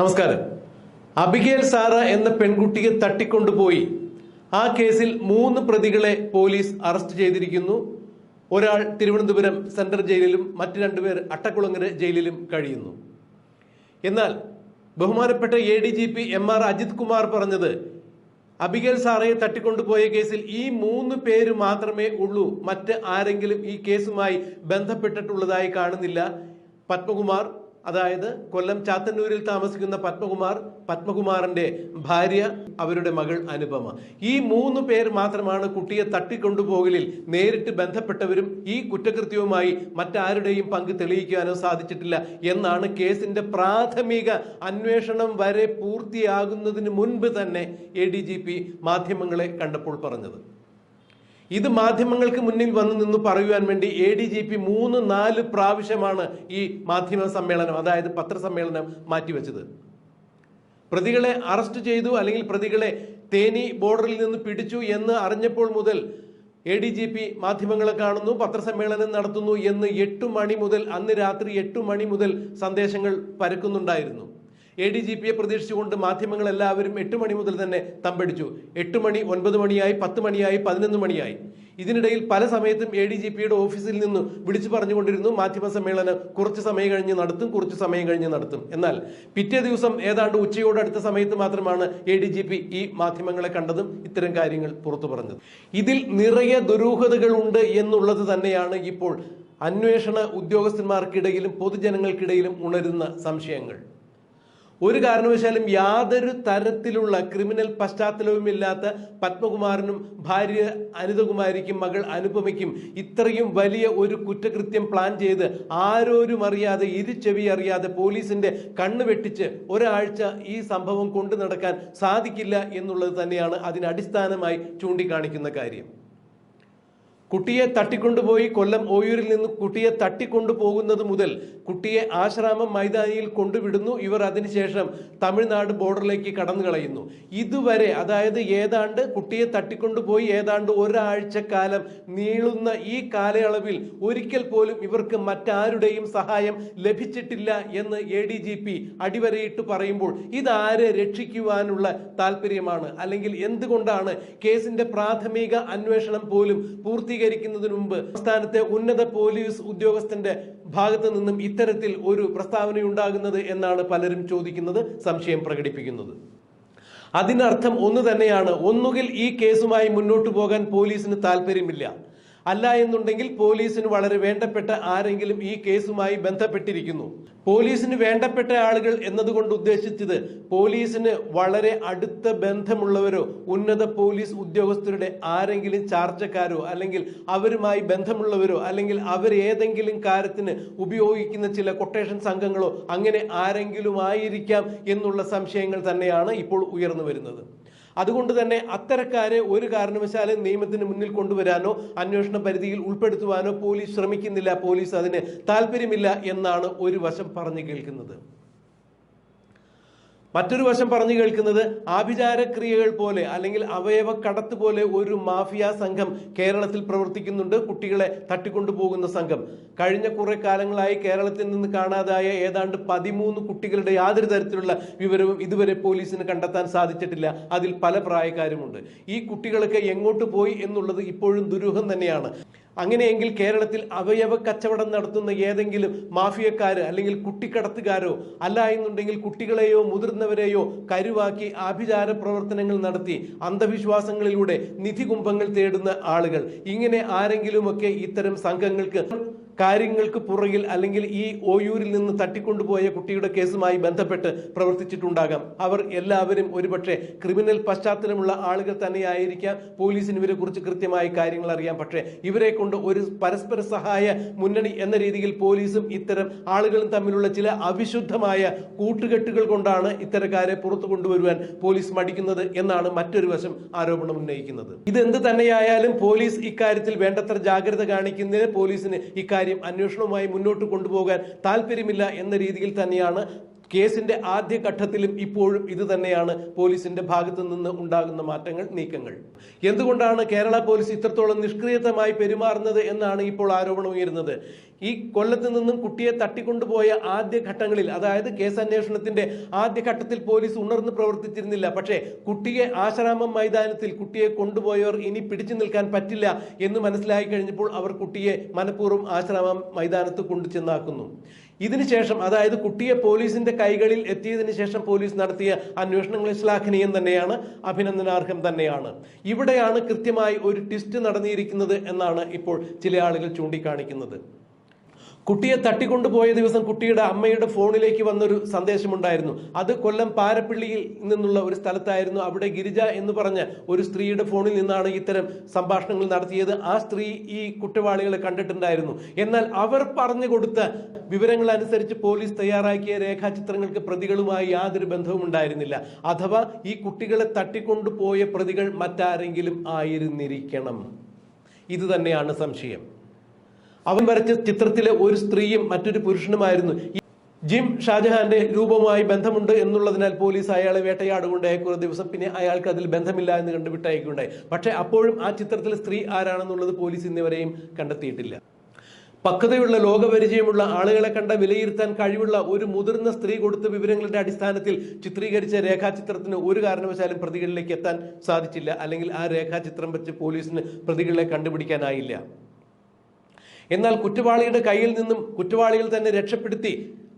നമസ്കാരം. Abigail Sara എന്ന പെൺകുട്ടിയെ തട്ടിക്കൊണ്ടുപോയി. ആ കേസിൽ മൂന്ന് പ്രതികളെ പോലീസ് അറസ്റ്റ് ചെയ്തിരിക്കുന്നു. ഒരാൾ തിരുവനന്തപുരം സെൻട്രൽ ജയിലിലും മറ്റ് രണ്ടുപേർ അട്ടക്കുളങ്ങര ജയിലിലും കഴിയുന്നു. എന്നാൽ ബഹുമാനപ്പെട്ട A D G P M R Ajith Kumar പറഞ്ഞത് അബിഗേൽ സാറയെ തട്ടിക്കൊണ്ടുപോയ കേസിൽ ഈ മൂന്ന് പേര് മാത്രമേ ഉള്ളൂ. മറ്റ് ആരെങ്കിലും ഈ കേസുമായി ബന്ധപ്പെട്ടിട്ടുള്ളതായി കാണുന്നില്ല. പത്മകുമാർ അതായത് കൊല്ലം ചാത്തന്നൂരിൽ താമസിക്കുന്ന പത്മകുമാർ പത്മകുമാറിന്റെ ഭാര്യ അവരുടെ മകൾ അനുപമ. ഈ മൂന്ന് പേർ മാത്രമാണ് കുട്ടിയെ തട്ടിക്കൊണ്ടുപോകലിൽ നേരിട്ട് ബന്ധപ്പെട്ടവരും ഈ കുറ്റകൃത്യവുമായി മറ്റാരുടെയും പങ്ക് തെളിയിക്കാനോ സാധിച്ചിട്ടില്ല എന്നാണ് കേസിന്റെ പ്രാഥമിക അന്വേഷണം വരെ പൂർത്തിയാകുന്നതിന് മുൻപ് തന്നെ എ മാധ്യമങ്ങളെ കണ്ടപ്പോൾ പറഞ്ഞത്. ഇത് മാധ്യമങ്ങൾക്ക് മുന്നിൽ വന്നു നിന്ന് പറയുവാൻ വേണ്ടി എ ഡി ജി പി മൂന്ന് നാല് പ്രാവശ്യമാണ് ഈ മാധ്യമ സമ്മേളനം അതായത് പത്രസമ്മേളനം മാറ്റിവെച്ചത്. പ്രതികളെ അറസ്റ്റ് ചെയ്തു അല്ലെങ്കിൽ പ്രതികളെ തേനി ബോർഡറിൽ നിന്ന് പിടിച്ചു എന്ന് അറിഞ്ഞപ്പോൾ മുതൽ എ ഡി ജി പി മാധ്യമങ്ങളെ കാണുന്നു പത്രസമ്മേളനം നടത്തുന്നു എന്ന് എട്ടു മണി മുതൽ അന്ന് രാത്രി എട്ടു മണി മുതൽ സന്ദേശങ്ങൾ പരക്കുന്നുണ്ടായിരുന്നു. എ ഡി ജി പിയെ പ്രതീക്ഷിച്ചുകൊണ്ട് മാധ്യമങ്ങൾ എല്ലാവരും എട്ട് മണി മുതൽ തന്നെ തമ്പടിച്ചു. എട്ട് മണി ഒൻപത് മണിയായി പത്ത് മണിയായി പതിനൊന്ന് മണിയായി. ഇതിനിടയിൽ പല സമയത്തും എ ഡി ജി പിയുടെ ഓഫീസിൽ നിന്ന് വിളിച്ചു പറഞ്ഞുകൊണ്ടിരുന്നു. മാധ്യമ സമ്മേളനം കുറച്ച് സമയം കഴിഞ്ഞ് നടത്തും കുറച്ച് സമയം കഴിഞ്ഞ് നടത്തും. എന്നാൽ പിറ്റേ ദിവസം ഏതാണ്ട് ഉച്ചയോട് അടുത്ത സമയത്ത് മാത്രമാണ് എ ഡി ജി പി ഈ മാധ്യമങ്ങളെ കണ്ടതും ഇത്തരം കാര്യങ്ങൾ പുറത്തു പറഞ്ഞത്. ഇതിൽ നിറയെ ദുരൂഹതകളുണ്ട് എന്നുള്ളത് തന്നെയാണ് ഇപ്പോൾ അന്വേഷണ ഉദ്യോഗസ്ഥന്മാർക്കിടയിലും പൊതുജനങ്ങൾക്കിടയിലും ഉണരുന്ന സംശയങ്ങൾ. ഒരു കാരണവശാലും യാതൊരു തരത്തിലുള്ള ക്രിമിനൽ പശ്ചാത്തലവുമില്ലാത്ത പത്മകുമാറിനും ഭാര്യ അനിതകുമാരിക്കും മകൾ അനുപമയ്ക്കും ഇത്രയും വലിയ ഒരു കുറ്റകൃത്യം പ്ലാൻ ചെയ്ത് ആരോരും അറിയാതെ ഇരുചെവി അറിയാതെ പോലീസിന്റെ കണ്ണ് വെട്ടിച്ച് ഒരാഴ്ച ഈ സംഭവം കൊണ്ടു നടക്കാൻ സാധിക്കില്ല എന്നുള്ളത് തന്നെയാണ് അതിനടിസ്ഥാനമായി ചൂണ്ടിക്കാണിക്കുന്ന കാര്യം. കുട്ടിയെ തട്ടിക്കൊണ്ടുപോയി കൊല്ലം ഓയൂരിൽ നിന്ന് കുട്ടിയെ തട്ടിക്കൊണ്ടുപോകുന്നത് മുതൽ കുട്ടിയെ ആശ്രാമം മൈതാനിയിൽ കൊണ്ടുവിടുന്നു. ഇവർ അതിനുശേഷം തമിഴ്നാട് ബോർഡറിലേക്ക് കടന്നു കളയുന്നു ഇതുവരെ അതായത് ഏതാണ്ട് കുട്ടിയെ തട്ടിക്കൊണ്ടുപോയി ഏതാണ്ട് ഒരാഴ്ച കാലം നീളുന്ന ഈ കാലയളവിൽ ഒരിക്കൽ പോലും ഇവർക്ക് മറ്റാരുടെയും സഹായം ലഭിച്ചിട്ടില്ല എന്ന് എ ഡി ജി പി അടിവരയിട്ട് പറയുമ്പോൾ ഇതാരെ രക്ഷിക്കുവാനുള്ള താല്പര്യമാണ് അല്ലെങ്കിൽ എന്തുകൊണ്ടാണ് കേസിന്റെ പ്രാഥമിക അന്വേഷണം പോലും പൂർത്തീകരിക്കുന്നതിന് മുമ്പ് സംസ്ഥാനത്തെ ഉന്നത പോലീസ് ഉദ്യോഗസ്ഥന്റെ ഭാഗത്ത് നിന്നും ഇത്തരത്തിൽ ഒരു പ്രസ്താവനയുണ്ടാകുന്നത് എന്നാണ് പലരും ചോദിക്കുന്നത് സംശയം പ്രകടിപ്പിക്കുന്നത്. അതിനർത്ഥം ഒന്ന് തന്നെയാണ്. ഒന്നുകിൽ ഈ കേസുമായി മുന്നോട്ടു പോകാൻ പോലീസിന് താല്പര്യമില്ല അല്ല എന്നുണ്ടെങ്കിൽ പോലീസിന് വളരെ വേണ്ടപ്പെട്ട ആരെങ്കിലും ഈ കേസുമായി ബന്ധപ്പെട്ടിരിക്കുന്നു. പോലീസിന് വേണ്ടപ്പെട്ട ആളുകൾ എന്നതുകൊണ്ട് ഉദ്ദേശിച്ചത് പോലീസിന് വളരെ അടുത്ത ബന്ധമുള്ളവരോ ഉന്നത പോലീസ് ഉദ്യോഗസ്ഥരുടെ ആരെങ്കിലും ചാർച്ചക്കാരോ അല്ലെങ്കിൽ അവരുമായി ബന്ധമുള്ളവരോ അല്ലെങ്കിൽ അവർ ഏതെങ്കിലും കാര്യത്തിന് ഉപയോഗിക്കുന്ന ചില കൊട്ടേഷൻ സംഘങ്ങളോ അങ്ങനെ ആരെങ്കിലും ആയിരിക്കാം എന്നുള്ള സംശയങ്ങൾ തന്നെയാണ് ഇപ്പോൾ ഉയർന്നു വരുന്നത്. അതുകൊണ്ട് തന്നെ അത്തരക്കാരെ ഒരു കാരണവശാലും നിയമത്തിന് മുന്നിൽ കൊണ്ടുവരാനോ അന്വേഷണ പരിധിയിൽ ഉൾപ്പെടുത്തുവാനോ പോലീസ് ശ്രമിക്കുന്നില്ല പോലീസ് അതിന് താല്പര്യമില്ല എന്നാണ് ഒരു വശം പറഞ്ഞു കേൾക്കുന്നത്. മറ്റൊരു വശം പറഞ്ഞു കേൾക്കുന്നത് ആഭിചാരക്രിയകൾ പോലെ അല്ലെങ്കിൽ അവയവ കടത്ത് പോലെ ഒരു മാഫിയ സംഘം കേരളത്തിൽ പ്രവർത്തിക്കുന്നുണ്ട്. കുട്ടികളെ തട്ടിക്കൊണ്ടുപോകുന്ന സംഘം. കഴിഞ്ഞ കുറെ കാലങ്ങളായി കേരളത്തിൽ നിന്ന് കാണാതായ ഏതാണ്ട് പതിമൂന്ന് കുട്ടികളുടെ യാതൊരു തരത്തിലുള്ള വിവരവും ഇതുവരെ പോലീസിന് കണ്ടെത്താൻ സാധിച്ചിട്ടില്ല. അതിൽ പല പ്രായക്കാരുമുണ്ട്. ഈ കുട്ടികളൊക്കെ എങ്ങോട്ട് പോയി എന്നുള്ളത് ഇപ്പോഴും ദുരൂഹം തന്നെയാണ്. അങ്ങനെയെങ്കിൽ കേരളത്തിൽ അവയവ കച്ചവടം നടത്തുന്ന ഏതെങ്കിലും മാഫിയക്കാർ അല്ലെങ്കിൽ കുട്ടിക്കടത്തുകാരോ അല്ല എന്നുണ്ടെങ്കിൽ കുട്ടികളെയോ മുതിർന്നവരെയോ കരുവാക്കി ആഭിചാര പ്രവർത്തനങ്ങൾ നടത്തി അന്ധവിശ്വാസങ്ങളിലൂടെ നിധി കുംഭങ്ങൾ തേടുന്ന ആളുകൾ. ഇങ്ങനെ ആരെങ്കിലുമൊക്കെ ഇത്തരം സംഘങ്ങൾക്ക് കാര്യങ്ങൾക്ക് പുറകിൽ അല്ലെങ്കിൽ ഈ ഓയൂരിൽ നിന്ന് തട്ടിക്കൊണ്ടുപോയ കുട്ടിയുടെ കേസുമായി ബന്ധപ്പെട്ട് പ്രവർത്തിച്ചിട്ടുണ്ടാകാം. അവർ എല്ലാവരും ഒരുപക്ഷെ ക്രിമിനൽ പശ്ചാത്തലമുള്ള ആളുകൾ തന്നെയായിരിക്കാം. പോലീസിന് ഇവരെ കുറിച്ച് കൃത്യമായ കാര്യങ്ങൾ അറിയാം. പക്ഷേ ഇവരെ കൊണ്ട് ഒരു പരസ്പര സഹായ മുന്നണി എന്ന രീതിയിൽ പോലീസും ഇത്തരം ആളുകളും തമ്മിലുള്ള ചില അവിശുദ്ധമായ കൂട്ടുകെട്ടുകൾ കൊണ്ടാണ് ഇത്തരക്കാരെ പുറത്തു കൊണ്ടുവരുവാൻ പോലീസ് മടിക്കുന്നത് എന്നാണ് മറ്റൊരു വശം ആരോപണം ഉന്നയിക്കുന്നത്. ഇതെന്ത് തന്നെയായാലും പോലീസ് ഇക്കാര്യത്തിൽ വേണ്ടത്ര ജാഗ്രത കാണിക്കുന്നതിന് പോലീസിന് ഇക്കാര്യം അന്വേഷണവുമായി മുന്നോട്ട് കൊണ്ടുപോകാൻ താല്പര്യമില്ല എന്ന രീതിയിൽ തന്നെയാണ് കേസിന്റെ ആദ്യ ഘട്ടത്തിലും ഇപ്പോഴും ഇത് തന്നെയാണ് പോലീസിന്റെ ഭാഗത്തു നിന്ന് ഉണ്ടാകുന്ന മാറ്റങ്ങൾ നീക്കങ്ങൾ. എന്തുകൊണ്ടാണ് കേരള പോലീസ് ഇത്രത്തോളം നിഷ്ക്രിയതമായി പെരുമാറുന്നത് എന്നാണ് ഇപ്പോൾ ആരോപണം ഉയരുന്നത്? ഈ കൊല്ലത്ത് നിന്നും കുട്ടിയെ തട്ടിക്കൊണ്ടുപോയ ആദ്യ ഘട്ടങ്ങളിൽ അതായത് കേസ് അന്വേഷണത്തിന്റെ ആദ്യ ഘട്ടത്തിൽ പോലീസ് ഉണർന്ന് പ്രവർത്തിച്ചിരുന്നില്ല. പക്ഷേ കുട്ടിയെ ആശ്രാമം മൈതാനത്തിൽ കുട്ടിയെ കൊണ്ടുപോയവർ ഇനി പിടിച്ചു നിൽക്കാൻ പറ്റില്ല എന്ന് മനസ്സിലായി കഴിഞ്ഞപ്പോൾ അവർ കുട്ടിയെ മനഃപൂർവം ആശ്രാമം മൈതാനത്ത് കൊണ്ടു ചെന്നാക്കുന്നു ഇതിനുശേഷം അതായത് കുട്ടിയെ പോലീസിന്റെ കൈകളിൽ എത്തിയതിനു ശേഷം പോലീസ് നടത്തിയ അന്വേഷണങ്ങൾ ശ്ലാഘനീയം തന്നെയാണ് അഭിനന്ദനാർഹം തന്നെയാണ്. ഇവിടെയാണ് കൃത്യമായി ഒരു ട്വിസ്റ്റ് നടന്നിരിക്കുന്നത് എന്നാണ് ഇപ്പോൾ ചില ആളുകൾ ചൂണ്ടിക്കാണിക്കുന്നത്. കുട്ടിയെ തട്ടിക്കൊണ്ടുപോയ ദിവസം കുട്ടിയുടെ അമ്മയുടെ ഫോണിലേക്ക് വന്നൊരു സന്ദേശമുണ്ടായിരുന്നു. അത് കൊല്ലം പാരപ്പള്ളിയിൽ നിന്നുള്ള ഒരു സ്ഥലത്തായിരുന്നു. അവിടെ ഗിരിജ എന്ന് പറഞ്ഞ ഒരു സ്ത്രീയുടെ ഫോണിൽ നിന്നാണ് ഇത്തരം സംഭാഷണങ്ങൾ നടത്തിയത്. ആ സ്ത്രീ ഈ കുറ്റവാളികളെ കണ്ടിട്ടുണ്ടായിരുന്നു. എന്നാൽ അവർ പറഞ്ഞു കൊടുത്ത വിവരങ്ങൾ അനുസരിച്ച് പോലീസ് തയ്യാറാക്കിയ രേഖാചിത്രങ്ങൾക്ക് പ്രതികളുമായി യാതൊരു ബന്ധവും ഉണ്ടായിരുന്നില്ല. അഥവാ ഈ കുട്ടികളെ തട്ടിക്കൊണ്ടുപോയ പ്രതികൾ മറ്റാരെങ്കിലും ആയിരുന്നിരിക്കണം. ഇത് തന്നെയാണ് സംശയം. അവൻ വരച്ച ചിത്രത്തിലെ ഒരു സ്ത്രീയും മറ്റൊരു പുരുഷനുമായിരുന്നു. ജിം ഷാജഹാന്റെ രൂപവുമായി ബന്ധമുണ്ട് എന്നുള്ളതിനാൽ പോലീസ് അയാളെ വേട്ടയാടുകൊണ്ടായി കുറേ ദിവസം പിന്നെ അയാൾക്ക് അതിൽ ബന്ധമില്ല എന്ന് കണ്ട് വിട്ടയക്കുകയുണ്ടായി പക്ഷേ അപ്പോഴും ആ ചിത്രത്തിലെ സ്ത്രീ ആരാണെന്നുള്ളത് പോലീസ് ഇന്നുവരെയും കണ്ടെത്തിയിട്ടില്ല. പക്വതയുള്ള ലോകപരിചയമുള്ള ആളുകളെ കണ്ട വിലയിരുത്താൻ കഴിവുള്ള ഒരു മുതിർന്ന സ്ത്രീ കൊടുത്ത വിവരങ്ങളുടെ അടിസ്ഥാനത്തിൽ ചിത്രീകരിച്ച രേഖാചിത്രത്തിന് ഒരു കാരണവശാലും പ്രതികളിലേക്ക് എത്താൻ സാധിച്ചില്ല. അല്ലെങ്കിൽ ആ രേഖാചിത്രം വെച്ച് പോലീസിന് പ്രതികളെ കണ്ടുപിടിക്കാനായില്ല. എന്നാൽ കുറ്റവാളിയുടെ കയ്യിൽ നിന്നും കുറ്റവാളികൾ തന്നെ രക്ഷപ്പെടുത്തി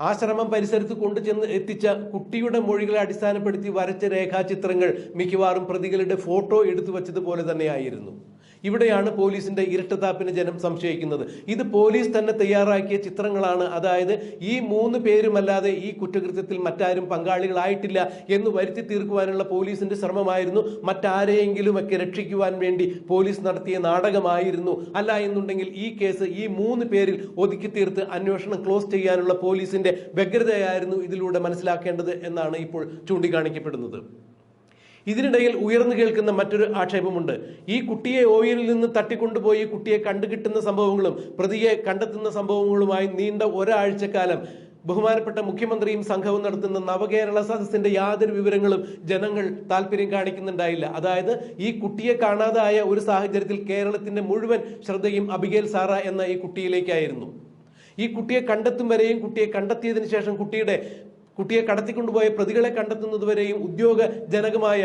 ആശ്രമം പരിസരത്ത് കൊണ്ടുചെന്ന് എത്തിച്ച കുട്ടിയുടെ മൊഴികളെ അടിസ്ഥാനപ്പെടുത്തി വരച്ച രേഖാചിത്രങ്ങൾ മിക്കവാറും പ്രതികളുടെ ഫോട്ടോ എടുത്തു വച്ചതുപോലെ തന്നെയായിരുന്നു ഇവിടെയാണ് പോലീസിന്റെ ഇരട്ടത്താപ്പിന് ജനം സംശയിക്കുന്നത്. ഇത് പോലീസ് തന്നെ തയ്യാറാക്കിയ ചിത്രങ്ങളാണ്. അതായത് ഈ മൂന്ന് പേരുമല്ലാതെ ഈ കുറ്റകൃത്യത്തിൽ മറ്റാരും പങ്കാളികളായിട്ടില്ല എന്ന് വരുത്തി തീർക്കുവാനുള്ള പോലീസിന്റെ ശ്രമമായിരുന്നു. മറ്റാരെയെങ്കിലും ഒക്കെ രക്ഷിക്കുവാൻ വേണ്ടി പോലീസ് നടത്തിയ നാടകമായിരുന്നു. അല്ല എന്നുണ്ടെങ്കിൽ ഈ കേസ് ഈ മൂന്ന് പേരിൽ ഒതുക്കി തീർത്ത് അന്വേഷണം ക്ലോസ് ചെയ്യാനുള്ള പോലീസിന്റെ വ്യഗ്രതയായിരുന്നു ഇതിലൂടെ മനസ്സിലാക്കേണ്ടത് എന്നാണ് ഇപ്പോൾ ചൂണ്ടിക്കാണിക്കപ്പെടുന്നത്. ഇതിനിടയിൽ ഉയർന്നു കേൾക്കുന്ന മറ്റൊരു ആക്ഷേപമുണ്ട്. ഈ കുട്ടിയെ ഓയിലിൽ നിന്ന് തട്ടിക്കൊണ്ടുപോയി കുട്ടിയെ കണ്ടുകിട്ടുന്ന സംഭവങ്ങളും പ്രതിയെ കണ്ടെത്തുന്ന സംഭവങ്ങളുമായി നീണ്ട ഒരാഴ്ചക്കാലം ബഹുമാനപ്പെട്ട മുഖ്യമന്ത്രിയും സംഘവും നടത്തുന്ന നവകേരള സദസ്സിന്റെ യാതൊരു വിവരങ്ങളും ജനങ്ങൾ താല്പര്യം കാണിക്കുന്നുണ്ടായില്ല. അതായത് ഈ കുട്ടിയെ കാണാതായ ഒരു സാഹചര്യത്തിൽ കേരളത്തിന്റെ മുഴുവൻ ശ്രദ്ധയും അബിഗേൽ സാറ എന്ന ഈ കുട്ടിയിലേക്കായിരുന്നു. ഈ കുട്ടിയെ കണ്ടെത്തും വരെയും കുട്ടിയെ കണ്ടെത്തിയതിനു ശേഷം കുട്ടിയുടെ കുട്ടിയെ കടത്തിക്കൊണ്ടുപോയ പ്രതികളെ കണ്ടെത്തുന്നതുവരെയും ഉദ്യോഗജനകമായ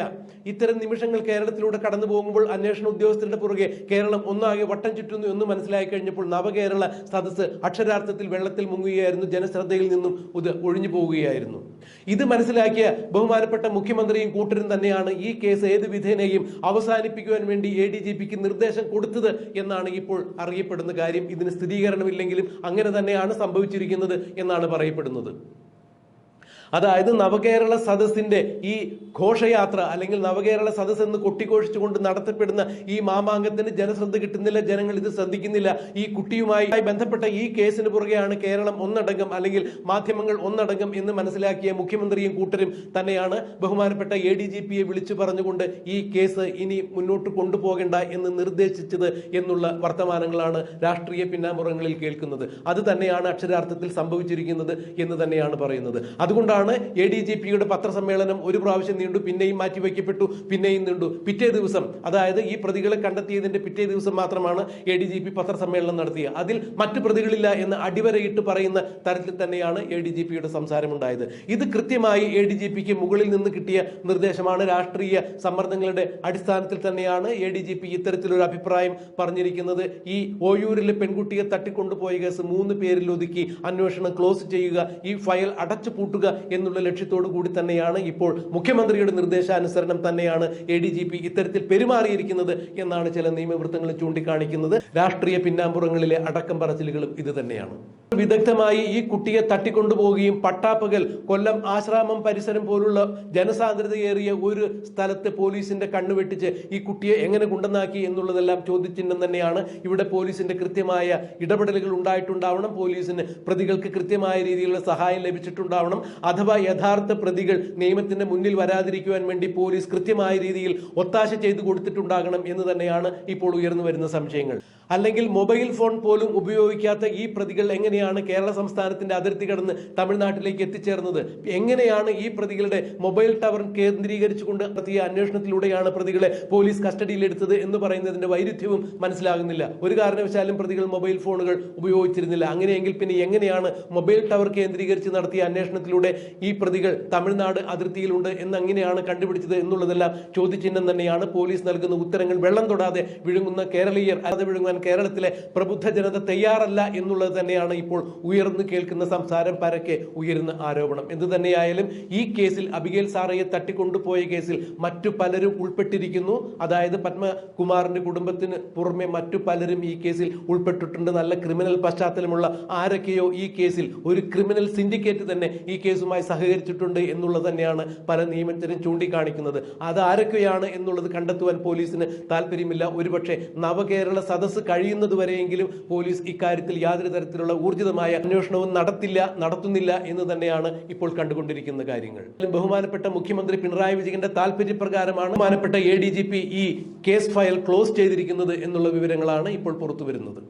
ഇത്തരം നിമിഷങ്ങൾ കേരളത്തിലൂടെ കടന്നു പോകുമ്പോൾ അന്വേഷണ ഉദ്യോഗസ്ഥരുടെ പുറകെ കേരളം ഒന്നാകെ വട്ടം ചുറ്റുന്നു എന്ന് മനസ്സിലായി കഴിഞ്ഞപ്പോൾ നവകേരള സദസ്സ് അക്ഷരാർത്ഥത്തിൽ വെള്ളത്തിൽ മുങ്ങുകയായിരുന്നു. ജനശ്രദ്ധയിൽ നിന്നും ഇത് ഒഴിഞ്ഞു പോവുകയായിരുന്നു. ഇത് മനസ്സിലാക്കിയ ബഹുമാനപ്പെട്ട മുഖ്യമന്ത്രിയും കൂട്ടരും തന്നെയാണ് ഈ കേസ് ഏത് വിധേനയും അവസാനിപ്പിക്കുവാൻ വേണ്ടി എ ഡി ജി പിക്ക് നിർദ്ദേശം കൊടുത്തത് എന്നാണ് ഇപ്പോൾ അറിയപ്പെടുന്ന കാര്യം. ഇതിന് സ്ഥിരീകരണമില്ലെങ്കിലും അങ്ങനെ തന്നെയാണ് സംഭവിച്ചിരിക്കുന്നത് എന്നാണ് പറയപ്പെടുന്നത്. അതായത് നവകേരള സദസ്സിന്റെ ഈ ഘോഷയാത്ര അല്ലെങ്കിൽ നവകേരള സദസ് എന്ന് കൊട്ടിഘോഷിച്ചുകൊണ്ട് നടത്തപ്പെടുന്ന ഈ മാമാങ്കത്തിന് ജനശ്രദ്ധ കിട്ടുന്നില്ല ജനങ്ങൾ ഇത് ശ്രദ്ധിക്കുന്നില്ല. ഈ കുട്ടിയുമായി ബന്ധപ്പെട്ട ഈ കേസിന് പുറകെയാണ് കേരളം ഒന്നടങ്കം അല്ലെങ്കിൽ മാധ്യമങ്ങൾ ഒന്നടങ്കം എന്ന് മനസ്സിലാക്കിയ മുഖ്യമന്ത്രിയും കൂട്ടരും തന്നെയാണ് ബഹുമാനപ്പെട്ട എ ഡി ജി പിയെ വിളിച്ചു പറഞ്ഞുകൊണ്ട് ഈ കേസ് ഇനി മുന്നോട്ട് കൊണ്ടുപോകേണ്ട എന്ന് നിർദ്ദേശിച്ചത് എന്നുള്ള വർത്തമാനങ്ങളാണ് രാഷ്ട്രീയ പിന്നാമ്പുറങ്ങളിൽ കേൾക്കുന്നത്. അത് തന്നെയാണ് അക്ഷരാർത്ഥത്തിൽ സംഭവിച്ചിരിക്കുന്നത് എന്ന് തന്നെയാണ് പറയുന്നത്. അതുകൊണ്ടാണ് എ ഡി ജി പിയുടെ പത്രസമ്മേളനം ഒരു പ്രാവശ്യം നീണ്ടു പിന്നെയും മാറ്റിവെക്കപ്പെട്ടു പിന്നെയും നീണ്ടു. പിറ്റേ ദിവസം അതായത് ഈ പ്രതികളെ കണ്ടെത്തിയതിന്റെ പിറ്റേ ദിവസം മാത്രമാണ് എ ഡി ജി പി പത്രസമ്മേളനം നടത്തിയത് അതിൽ മറ്റു പ്രതികളില്ല എന്ന് അടിവരയിട്ട് പറയുന്ന തരത്തിൽ തന്നെയാണ് എ ഡി ജി പിയുടെ സംസാരമുണ്ടായത്. ഇത് കൃത്യമായി എ ഡി ജി പിക്ക് മുകളിൽ നിന്ന് കിട്ടിയ നിർദ്ദേശമാണ്. രാഷ്ട്രീയ സമ്മർദ്ദങ്ങളുടെ അടിസ്ഥാനത്തിൽ തന്നെയാണ് എ ഡി ജി പി ഇത്തരത്തിലൊരു അഭിപ്രായം പറഞ്ഞിരിക്കുന്നത്. ഈ ഓയൂരിലെ പെൺകുട്ടിയെ തട്ടിക്കൊണ്ടുപോയ കേസ് മൂന്ന് പേരിൽ ഒതുക്കി അന്വേഷണം ക്ലോസ് ചെയ്യുക ഈ ഫയൽ അടച്ചു പൂട്ടുക എന്നുള്ള ലക്ഷ്യത്തോടു കൂടി തന്നെയാണ് ഇപ്പോൾ മുഖ്യമന്ത്രിയുടെ നിർദ്ദേശാനുസരണം തന്നെയാണ് എ ഡി ജി പി ഇത്തരത്തിൽ പെരുമാറിയിരിക്കുന്നത് എന്നാണ് ചില നിയമവൃത്തങ്ങൾ ചൂണ്ടിക്കാണിക്കുന്നത്. രാഷ്ട്രീയ പിന്നാമ്പുറങ്ങളിലെ അടക്കം പറച്ചിലുകളും ഇത് തന്നെയാണ്. വിദഗ്ധമായി ഈ കുട്ടിയെ തട്ടിക്കൊണ്ടുപോവുകയും പട്ടാപ്പകൽ കൊല്ലം ആശ്രാമം പരിസരം പോലുള്ള ജനസാന്ദ്രതയേറിയ ഒരു സ്ഥലത്ത് പോലീസിന്റെ കണ്ണുവെട്ടിച്ച് ഈ കുട്ടിയെ എങ്ങനെ കൊണ്ടുവന്നാക്കി എന്നുള്ളതെല്ലാം ചോദ്യചിഹ്നം തന്നെയാണ്. ഇവിടെ പോലീസിന്റെ കൃത്യമായ ഇടപെടലുകൾ ഉണ്ടായിട്ടുണ്ടാവണം. പോലീസിന് പ്രതികൾക്ക് കൃത്യമായ രീതിയിലുള്ള സഹായം ലഭിച്ചിട്ടുണ്ടാവണം. അഥവാ യഥാർത്ഥ പ്രതികൾ നിയമത്തിന്റെ മുന്നിൽ വരാതിരിക്കുവാൻ വേണ്ടി പോലീസ് കൃത്യമായ രീതിയിൽ ഒത്താശ ചെയ്തു കൊടുത്തിട്ടുണ്ടാകണം എന്ന് തന്നെയാണ് ഇപ്പോൾ ഉയർന്നു വരുന്ന സംശയങ്ങൾ. അല്ലെങ്കിൽ മൊബൈൽ ഫോൺ പോലും ഉപയോഗിക്കാത്ത ഈ പ്രതികൾ എങ്ങനെയാണ് കേരള സംസ്ഥാനത്തിന്റെ അതിർത്തി കടന്ന് തമിഴ്നാട്ടിലേക്ക് എത്തിച്ചേർന്നത്? എങ്ങനെയാണ് ഈ പ്രതികളുടെ മൊബൈൽ ടവർ കേന്ദ്രീകരിച്ചുകൊണ്ട് നടത്തിയ അന്വേഷണത്തിലൂടെയാണ് പ്രതികളെ പോലീസ് കസ്റ്റഡിയിലെടുത്തത് എന്ന് പറയുന്നതിന്റെ വൈരുദ്ധ്യവും മനസ്സിലാകുന്നില്ല. ഒരു കാരണവശാലും പ്രതികൾ മൊബൈൽ ഫോണുകൾ ഉപയോഗിച്ചിരുന്നില്ല. അങ്ങനെയെങ്കിൽ പിന്നെ എങ്ങനെയാണ് മൊബൈൽ ടവർ കേന്ദ്രീകരിച്ച് നടത്തിയ അന്വേഷണത്തിലൂടെ ഈ പ്രതികൾ തമിഴ്നാട് അതിർത്തിയിലുണ്ട് എന്ന് എങ്ങനെയാണ് കണ്ടുപിടിച്ചത് എന്നുള്ളതെല്ലാം ചോദ്യചിഹ്നം തന്നെയാണ് പോലീസ് നൽകുന്ന ഉത്തരങ്ങൾ. വെള്ളം തൊടാതെ വിഴുങ്ങുന്ന കേരളീയർ അത് വിഴുങ്ങാൻ കേരളത്തിലെ പ്രബുദ്ധ ജനത തയ്യാറല്ല എന്നുള്ളത് തന്നെയാണ് ഇപ്പോൾ ഉയർന്നു കേൾക്കുന്ന സംസാരം. പരക്കെ ഉയരുന്ന ആരോപണം. എന്ത് തന്നെയായാലും ഈ കേസിൽ അബിഗേൽ സാറയെ തട്ടിക്കൊണ്ടുപോയ കേസിൽ മറ്റു പലരും ഉൾപ്പെട്ടിരിക്കുന്നു. അതായത് പത്മകുമാറിന്റെ കുടുംബത്തിന് പുറമെ മറ്റു പലരും ഈ കേസിൽ ഉൾപ്പെട്ടിട്ടുണ്ട്. നല്ല ക്രിമിനൽ പശ്ചാത്തലമുള്ള ആരൊക്കെയോ ഈ കേസിൽ ഒരു ക്രിമിനൽ സിൻഡിക്കേറ്റ് തന്നെ ഈ കേസുമായി സഹകരിച്ചിട്ടുണ്ട് എന്നുള്ളത് തന്നെയാണ് പല നിയമത്തിനും ചൂണ്ടിക്കാണിക്കുന്നത്. അത് ആരൊക്കെയാണ് എന്നുള്ളത് കണ്ടെത്തുവാൻ പോലീസിന് താല്പര്യമില്ല. ഒരുപക്ഷെ നവകേരള സദസ്സ് കഴിയുന്നതുവരെയെങ്കിലും പോലീസ് ഇക്കാര്യത്തിൽ യാതൊരു തരത്തിലുള്ള ഊർജിതമായ അന്വേഷണവും നടത്തില്ല നടത്തുന്നില്ല എന്ന് തന്നെയാണ് ഇപ്പോൾ കണ്ടുകൊണ്ടിരിക്കുന്ന കാര്യങ്ങൾ. ബഹുമാനപ്പെട്ട മുഖ്യമന്ത്രി പിണറായി വിജയന്റെ താല്പര്യപ്രകാരമാണ് ബഹുമാനപ്പെട്ട എ ഡി ജി പി ഈ കേസ് ഫയൽ ക്ലോസ് ചെയ്തിരിക്കുന്നത് എന്നുള്ള വിവരങ്ങളാണ് ഇപ്പോൾ പുറത്തു വരുന്നത്